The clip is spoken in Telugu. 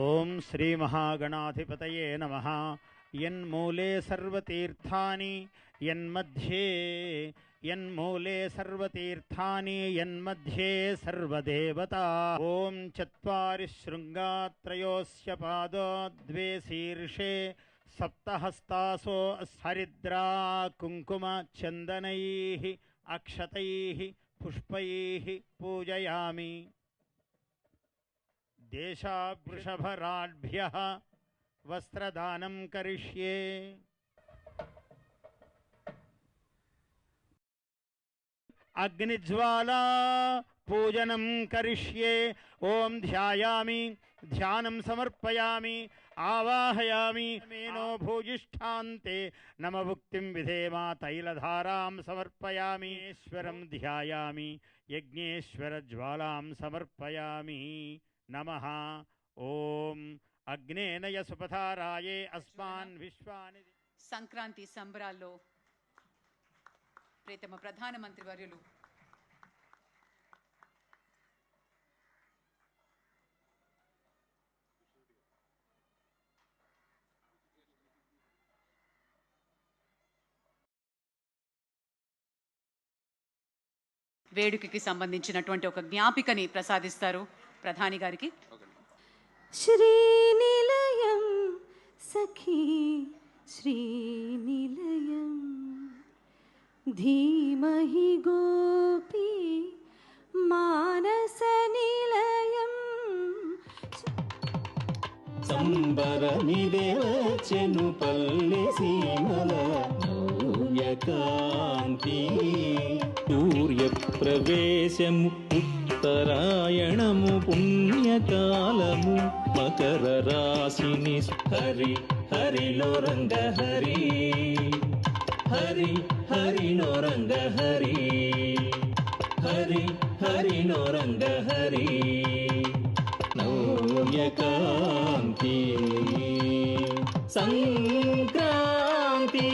ॐ श्रीमहागणाधिपतये नमः। यन्मूले सर्वतीर्थानि यन्मध्ये यन्मूले सर्वतीर्थानि यन्मध्ये सर्वदेवता। ॐ चत्वारि शृङ्गात्रयोऽस्य पादो द्वे शीर्षे सप्तहस्तासो हरिद्रा कुङ्कुमचन्दनैः अक्षतैः पुष्पैः पूजयामि। देशावृषभराड्भ्यः वस्त्रदान करिष्ये। अग्निज्वाला पूजनं करिष्ये। ॐ ध्यायामि, ध्यान समर्पयामि, आवाहयामी। मेनो भूजिष्ठान्ते नमभुक्तिं विधेमा तैलधारा समर्पयामी। ईश्वर ईश्वरं ध्यायामि, यज्ञेश्वरज्वालां समर्पयामी। నమ. ఓం. అగ్నేనయ సుపథారాయే అస్మాన్ విశ్వాని సంక్రాంతి సంబరాల్లో ప్రీతమ ప్రధానమంత్రి వర్యులు. వేడుకకి సంబంధించినటువంటి ఒక జ్ఞాపికని ప్రసాదిస్తారు. ప్రధాని గారికి. శ్రీనిలయం సఖీ శ్రీనిలయం. ధీమహి గోపీ మానస నిలయం. సంబరని దేవచెను పల్లె సీమల నవ్యకాంతి సూర్య ప్రవేశము ఉత్తరాయణము పుణ్యకాలము మకర రాశిని హరి హరిలో రంగ హరి హరి హరిలో రంగ హరి హరి హరిలో రంగ హరి నవ్యకాంతి సంక్రాంతి